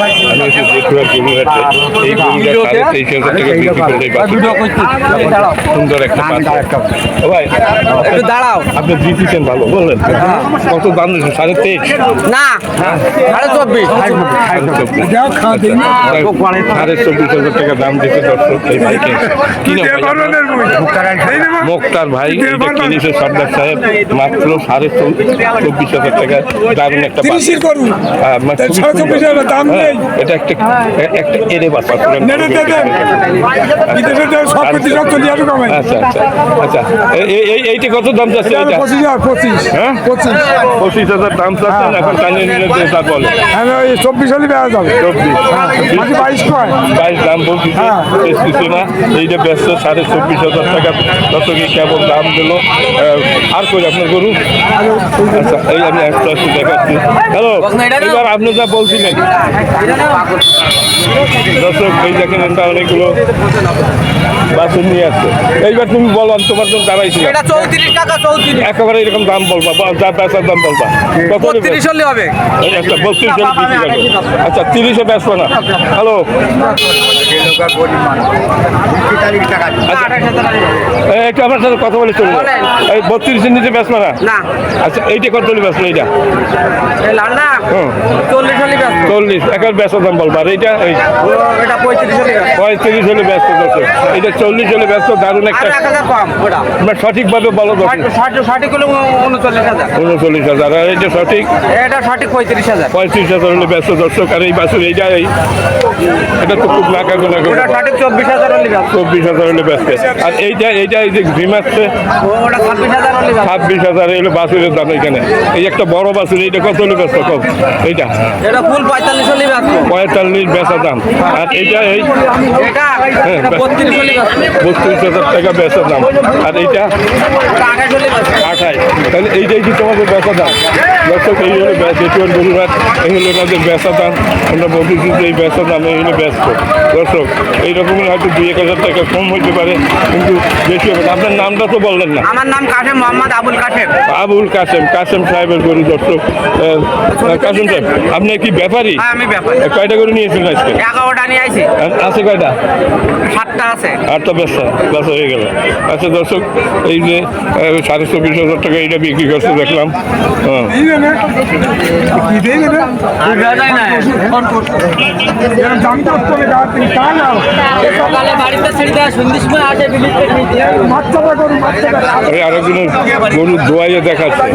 আমি সুন্দর ভাই দাঁড়াও আপনি বললেন কত দাম দিয়েছেন সাড়ে তেইশ সাড়ে চব্বিশ হাজার টাকা দাম দিতে দর্শক ভাইকে? মোক্তার ভাই এটা কিনেছে সর্দার সাহেব মাত্র সাড়ে চব্বিশ হাজার টাকা দারুণ একটা দাম। এটা একটা এরে আচ্ছা। আচ্ছা আচ্ছা এই এইটা কত দাম চাচ্ছে এটা পঁচিশ পঁচিশ। হ্যাঁ? পঁচিশ। পঁচিশ হাজার দাম চাচ্ছেন এখন টানিয়ে নিলে তো তা বলে। হ্যাঁ চব্বিশ হলে বেড়া যাবে। চব্বিশ। বাইশ বাইশ দাম বলছি হ্যাঁ। বেচতেছে না। এইটা ব্যস্ত সাড়ে চব্বিশ হাজার টাকা। দর্শকে কেমন দাম দিল? আর কই আপনার গরু? আচ্ছা এই আমি একটা দেখাচ্ছি। হ্যালো এবার আপনি যা বলছিলেন। দর্শক এই দেখেন এটা অনেকগুলো বাসন নিয়ে আসছে। এইবার তুমি বলো আমি তোমার জন্য চৌত্রিশ একেবারে এরকম দাম বলবা বেচার দাম বলবা। কত নেবে? বত্রিশ হলে হবে। এই বত্রিশ জন বিক্রি করবে। আচ্ছা তিরিশে বেচবো না। হ্যালো। এই, একটু আমার সাথে কথা বলে চলুন এই বত্রিশের নিচে বেচবো না? আচ্ছা এইটা কত হলে বেচবো এইটা। চল্লিশ চল্লিশ একের বেচার দাম বলবা আর এটা পঁয়ত্রিশ হলে ব্যস্ত পঁয়ত্রিশ হলে ব্যস্ত দশ এইটা চল্লিশ হলে ব্যস্ত দারুণ একটা কম সঠিকভাবে বলো সঠিক হলে উনচল্লিশ হাজার। উনচল্লিশ হাজার আর এইটা সঠিক? এটা সঠিক পঁয়ত্রিশ হাজার। পঁয়ত্রিশ হাজার হলে ব্যস্ত দর্শক আর এই বাসুর এইটা এই এটা তো খুব নাকা গোনা সঠিক চব্বিশ হাজার হলে ব্যস্ত চব্বিশ হাজার হলে ব্যস্ত আর এইটা এইটা এই যে ভীম আসছে ছাব্বিশ হাজার হলে বাসুরের দাম এখানে। এই একটা বড় বাসুর এইটা কত হলে ব্যস্ত কম? এইটা। এটা ফুল পঁয়তাল্লিশ হলে ব্যস্ত পঁয়তাল্লিশ বেচা দাম। আর এইটা এই হ্যাঁ, বত্রিশ হাজার টাকা বেচা দাম। আর এইটা? আঠাই তাহলে এইটাই কি তোমাদের বেচা দাম? দর্শক এই হলো বেচুয়ার গরুরাট এই হলো তাদের বেচা দাম। আমরা বলতেছি যে এই বেচা দাম এই হলো ব্যস্ত। দর্শক এই রকমের হয়তো দুই এক হাজার টাকা কম হইতে পারে কিন্তু বেশি হবে আপনার নামটা তো বললেন না। আমার নাম কাশেম মোহাম্মদ আবুল কাশেম। আবুল কাসেম কাসেম সাহেবের গরু দর্শক। কাসেম সাহেব আপনি কি ব্যাপারী? হ্যাঁ আমি ব্যাপারী। কয়টা গরু নিয়েছিল আজকে? এগারোটা নিয়ে আইছি। আছে কয়টা? সাতটা আছে। আটটা ব্যবসা ব্যবসা হয়ে গেল। আচ্ছা দর্শক এই যে সাড়ে চব্বিশ হাজার টাকা এইটা বিক্রি করছে দেখলাম। হ্যাঁ। আরেকজনের গরু দোয়াইয়ে দেখাচ্ছে।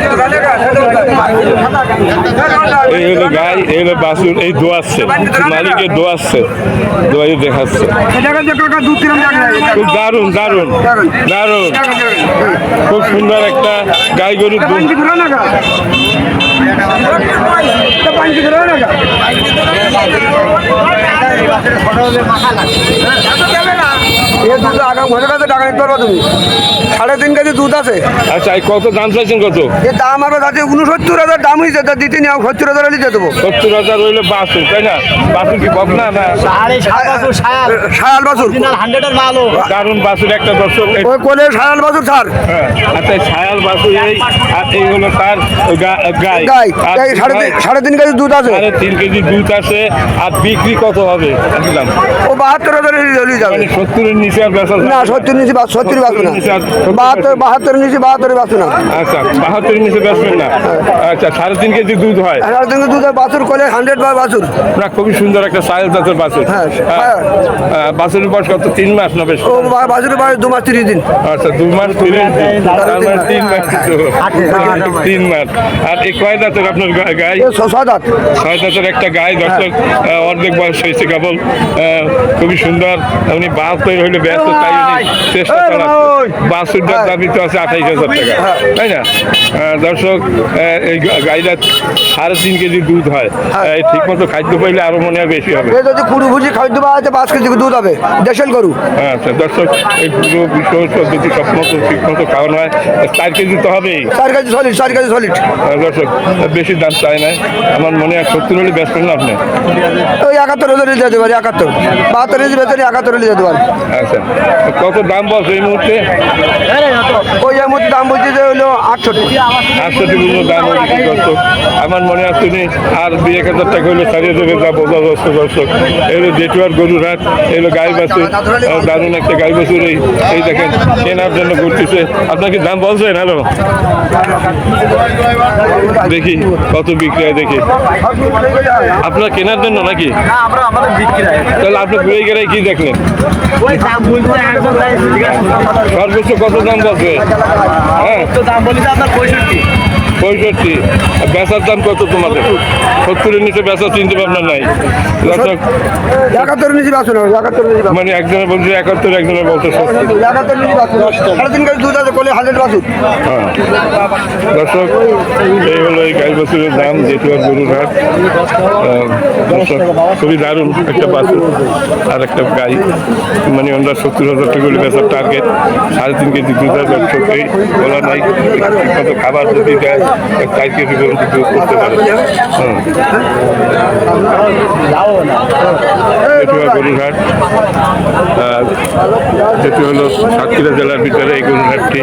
এই হলো গাই এই হলো বাসুর এই দোয়াচ্ছে। মালিকের দোয়াচ্ছে দোয়াইয়ে দেখাচ্ছে। খুব দারুণ দারুণ দারুণ। খুব সুন্দর একটা গাই গরুর দুধ। পাঞ্জি ঘুরে না গা এটা পাঞ্জি ঘুরে না গা এ দুধ আগাম ঘরে কাছে টাকা নিতে পারবা তুমি। সাড়ে তিন কেজি দুধ আছে। আচ্ছা এই কত দাম চাইছেন কত? এর দাম আমার কাছে উনসত্তর হাজার দাম হয়েছে তা দিতে নিয়ে সত্তর হাজার হলে দেবো। সত্তর হাজার হইলে তাই না? বাসুর কি বকনা না? সায়াল বাছুর দারুণ বাসুর একটা দর্শক। ওই কোলে সায়াল বাছুর ছাড় হ্যাঁ, আচ্ছা এই বাসুর এই আর এই হলো তার গাই। গাই। সাড়ে তিন সাড়ে তিন কেজি দুধ আছে। সাড়ে তিন কেজি দুধ আছে আর বিক্রি কত হবে? ও বাহাত্তর হাজার যাবে। মানে সত্তরের নিচে আর বেচা না সত্তর নিচে সত্তর বাঁচবে না বাহাত্তর বাহাত্তর নিচে বাহাত্তর বাঁচবে না। আচ্ছা বাহাত্তরের নিচে বেচবেন না। আচ্ছা সাড়ে তিন কেজি দুধ হয়। সাড়ে তিন কেজি দুধ বাছুর কোলে হান্ড্রেড বা বাছুর। না খুবই সুন্দর একটা সাইজ জাতের বাছুর। হ্যাঁ, হ্যাঁ, হ্যাঁ, বাছুরের বয়স কত? তিন মাস না বেশ? বাছুরের বয়স দু মাস তিরিশ দিন। আচ্ছা দু মাস তিরিশ দিন। তিন মাস তিন মাস আর এই কয় দাঁতের আপনার গা- গাই এ ছ- ছয় দাঁত। ছয় দাঁতের একটা গাই দর্শক অর্ধেক বয়স হয়েছে কেবল। খুবই সুন্দর। উনি বাহাত্তর হইলে ব্যস্ত তাই চেষ্টা চালাচ্ছে। বাহাত্তরটার দাবি তো আছে আঠাইশ হাজার টাকা। তাই না? দর্শক এই গা- গাইটা সাড়ে তিন কেজি দুধ হয়। ঠিক মতো খাদ্য পাইলে আরও মনে হয় বেশি হবে। যদি কুড়ি ভুজি খাদ্য পাওয়া যায় পাঁচ কেজি দুধ হবে। দেশের গরু। আচ্ছা দর্শক এই পুরো বিশ্ব পদ্ধতি সব মতো ঠিক মতো খাওয়ানো হয় চার কেজি তো হবেই। চার কেজি সলিড চার কেজি সলিড দর্শক বেশি দাম চাই না। আমার মনে হয় সত্তর হলে ব্যস্ত না আপনি। ওই একাত্তর দিয়ে দিতে পারি একাত্তর। বাহাত্তর কেজি বেতন একাত্তর হলে যেতে পারি। আচ্ছা। কত দাম বলছো এই মুহূর্তে? ওই মধ্যে দাম বলছে যে হলো আটষট্টি। আটষট্টি পর্যন্ত দাম হয়েছে দর্শক। আমার মনে আছে উনি আর দুই এক হাজার টাকা হলে ছাড়িয়ে দেবে যা বোঝা যাচ্ছে দর্শক। এলো জেটুয়ার গরুর হাট এলো গাই বাছুর দারুণ একটা গাই বাছুর এই এই দেখেন কেনার জন্য ঘুরতেছে। আপনাকে দাম বলছেন হ্যালো। দেখি কত বিক্রি হয় দেখি। আপনার কেনার জন্য নাকি? তাহলে আপনি ঘুরে গেলে কি দেখলেন? সর্বোচ্চ কত দাম বলছে? হ্যাঁ। তো দাম বলিছে আপনার পঁয়ষট্টি। পঁয়ষট্টি। বেচার দাম কত তোমাদের? সত্তরের নিচে বেচা চিনতে ভাবনা নাই। মানে একজনে বলছে একাত্তর একজনে বলছে হাজার হ্যাঁ। দর্শক এই হলো এই গাই বছরের দাম যেটু আর গরুর হাট। খুবই দারুণ একটা বাছুর আর একটা গাই। মানে আমরা সত্তর হাজার টাকা করে বেচার টার্গেট সাড়ে তিন কেজি দুধ এই বলা নাই। কত খাবার যদি দেয় চার কেজি পর্যন্ত করতে পারে হ্যাঁ। জেঠুয়া গরুর যেটি হলো সাতক্ষীরা জেলার ভিতরে এই গরুর হাটটি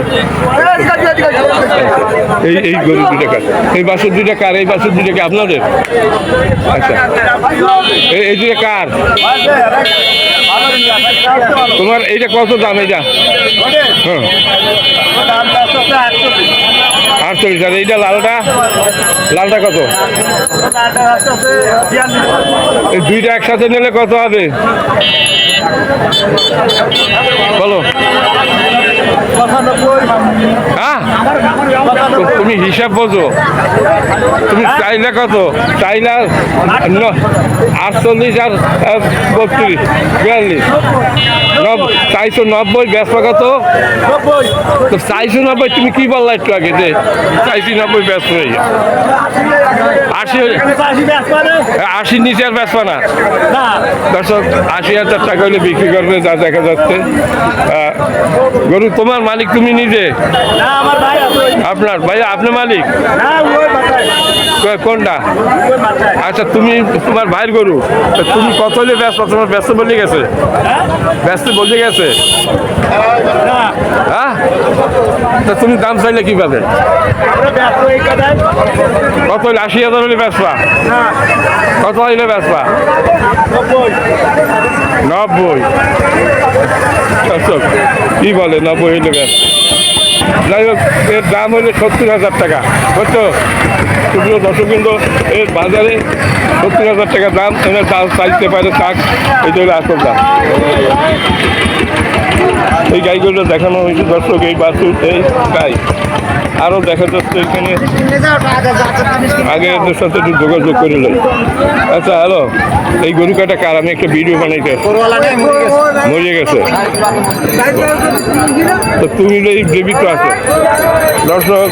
এই এই গরু দুটা কার? এই বাসুর দুটা কার? এই বাসুর দুটা কি আপনাদের? আচ্ছা। এই এই দুটা কার? তোমার এইটা কত দাম এইটা? হ্যাঁ। আটচল্লিশ আর এইটা লালটা? লালটা কত? দুইটা একসাথে নিলে কত হবে? বলো। তুমি হিসাব বোঝো। তুমি চাইলে কত? চাইলে আটচল্লিশ আর বত্রিশ, বিয়াল্লিশ। চাইছো নব্বই বেসপা কত? তো চাইছো নব্বই, তুমি কি বললা একটু আগে যে চাইছি নব্বই, ব্যস্ত আশি আশির নিচে আর বেসপা না। দর্শক আশি হাজার টাকা হলে বিক্রি করবে যা দেখা যাচ্ছে। গরু তোমার মালিক তুমি নিজে? আপনার? ভাইয়া আপনি মালিক? কোনটা? আচ্ছা তুমি তোমার ভাইয়ের গরু তা তুমি কত হলে ব্যস্ত তোমার ব্যস্ত বলে গেছে। ব্যস্ত বলে গেছে। হ্যাঁ? তা তুমি দাম চাইলে কি পাবে কত হলে আশি হাজার হলে বেসবা কত হইলে বেসবা নব্বই। কি বলে, নব্বই হইলে বেশ যাই হোক, এর দাম হলো সত্তর হাজার টাকা। বুঝছ? শুধু দর্শক কিন্তু এর বাজারে সত্তর হাজার টাকা দাম। এনে দাম চাইতে পারে থাক এটা হলো আসল দাম। এই গাইগুলো দেখানো হয়েছে। দর্শক এই বাছুর এই গাই আরও দেখা যাচ্ছে এখানে। আগে এদের সাথে একটু যোগাযোগ করে লই আচ্ছা হ্যালো এই গরু কাটা কার? আমি একটা ভিডিও বানাইতে। মরে গেছে। তো তুমি তো এই দেবী তো আছো। দর্শক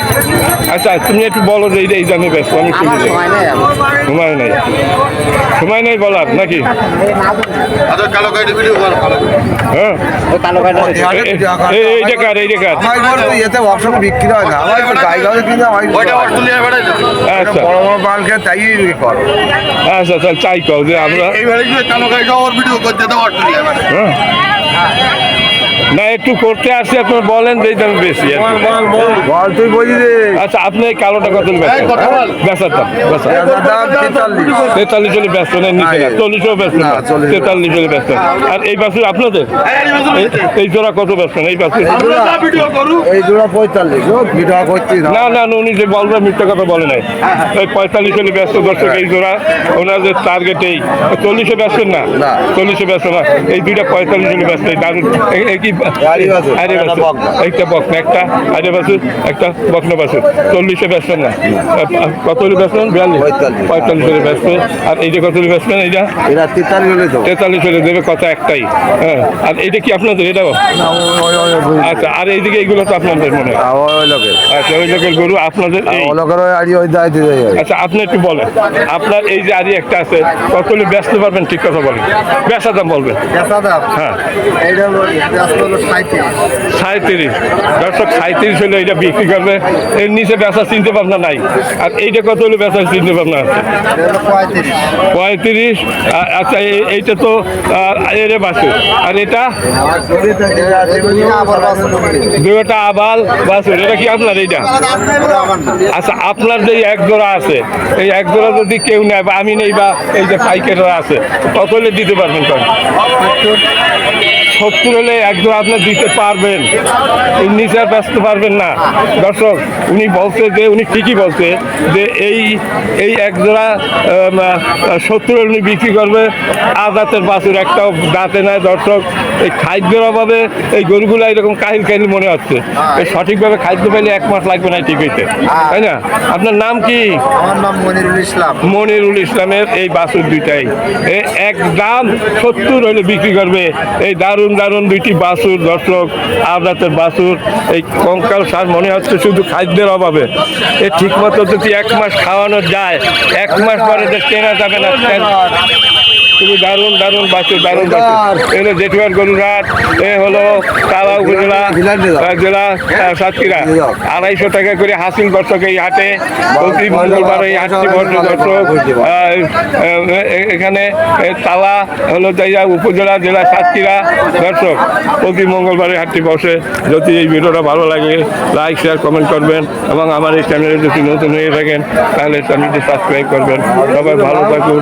আচ্ছা তুমি একটু বলো যে এইটা এই দামে ব্যস্ত আমি শুনি সময় নাই সময় নেই। বলার নাকি? হ্যাঁ। এ- এই- এইটা কার এইটা কার আমার গরু তো এতে অপশন বিক্রি হয় না। আমার তো কিনে আমার আচ্ছা। বড় বড় মালকে তাই কর। আচ্ছা তাহলে চাই কও যে আমরা হ্যাঁ। না একটু করতে আসছি আপনার বলেন যে দাম বেশি আর বল তুই বলি রে আচ্ছা আপনি এই কালোটা কত বেচার দাম তেতাল্লিশ। হলে ব্যস্ত নেই নিচে না চল্লিশও ব্যস্ত না তেতাল্লিশ হলে ব্যস্ত আর এই বাছুর আপনাদের? এই- এই জোড়া কত ব্যস্ত এই বাছুর? এই দুটো পঁয়তাল্লিশ না। না না উনি যে বলবে মিথ্যা কথা বলে নাই। ওই পঁয়তাল্লিশ হলে ব্যস্ত দর্শক এই জোড়া ওনাদের টার্গেট এই। চল্লিশে ব্যস্ত না। চল্লিশে ব্যস্ত না। এই দুইটা পঁয়তাল্লিশ হলে ব্যস্ত এই দারুণ। এ- এ কি আরে একটা বকনা। একটা আরে একটা বকনা চল্লিশে ব্যস্ত না। কত হলে ব্যস্ত? বিয়াল্লিশ। পঁয়তাল্লিশ। হলে ব্যস্ত। আর এইটা কত হলে ব্যস্ত এইটা? তেতাল্লিশ হলে দেবো কথা একটাই। হ্যাঁ। আর এইটা কি আপনাদের? এটাও? আচ্ছা আর এইদিকে এইগুলো তো আপনাদের মনে হয়? আচ্ছা ওই লোকের গরু আপনাদের এই? আচ্ছা আপনি একটু বলেন। আপনার এই যে আরি একটা আছে কত হলে ব্যস্ত পারবেন? ঠিক কথা বলেন। দাম বলবেন। হ্যাঁ। ব্যস্ত হলে এটা বিক্রি নিচে বেচা চিনতে নাই। আর এইটা কত হলে বেচা চিনতে পঁয়ত্রিশ। আচ্ছা এইটা তো আর এটা? দুটা এটা কি আপনার এইটা? আচ্ছা আপনার যে এক জোড়া আছে, এই এক জোড়া যদি কেউ নেয় বা আমি নেই বা এই যে পাইকাররা আছে, কত হলে দিতে পারবেন সত্তর হলে এক জোড়া আপনি দিতে পারবেন। নিচে আর ব্যস্ত পারবেন না। দর্শক উনি বলছে যে উনি ঠিকই বলছে যে এই এই এক জোড়া আম, আহ, সত্তর হলে উনি বিক্রি করবে আদাতের বাছুর একটাও দাঁতে নেয় দর্শক এই খাদ্যের অভাবে এই গরুগুলো এরকম কাহিল কাহিল মনে হচ্ছে। এই সঠিকভাবে খাদ্য পেলে এক মাস লাগবে না ঠিক হইতে তাই না? আপনার নাম কি? আমার নাম মনিরুল ইসলাম। মনিরুল ইসলামের এই বাছুর দুইটাই। এক দাম সত্তর হলে বিক্রি করবে। এই দারুণ দারুণ দুইটি বাছুর দর্শক আবরাতের বাসুর এই কঙ্কাল সার মনে হচ্ছে শুধু খাদ্যের অভাবে। এ ঠিক মতো যদি এক মাস খাওয়ানো যায় এক মাস পরে তো কেনা যাবে না খুবই দারুণ দারুণ বাছুর দারুণ বাছুর এগুলো জেঠুয়ার গরুরহাট এ হলো তালা উপজেলা জেলা সাতক্ষীরা। আড়াইশো টাকা করে হাসিল দর্শক এই হাটে প্রতি মঙ্গলবার এই হাটটি বর্ষ দর্শক এখানে তালা হলো উপজেলা জেলা সাতক্ষীরা দর্শক প্রতি মঙ্গলবারে হাটটি বসে। যদি এই ভিডিওটা ভালো লাগে লাইক শেয়ার কমেন্ট করবেন এবং আমার এই চ্যানেলে যদি নতুন হয়ে থাকেন, তাহলে চ্যানেলটি সাবস্ক্রাইব করবেন। সবাই ভালো থাকুন।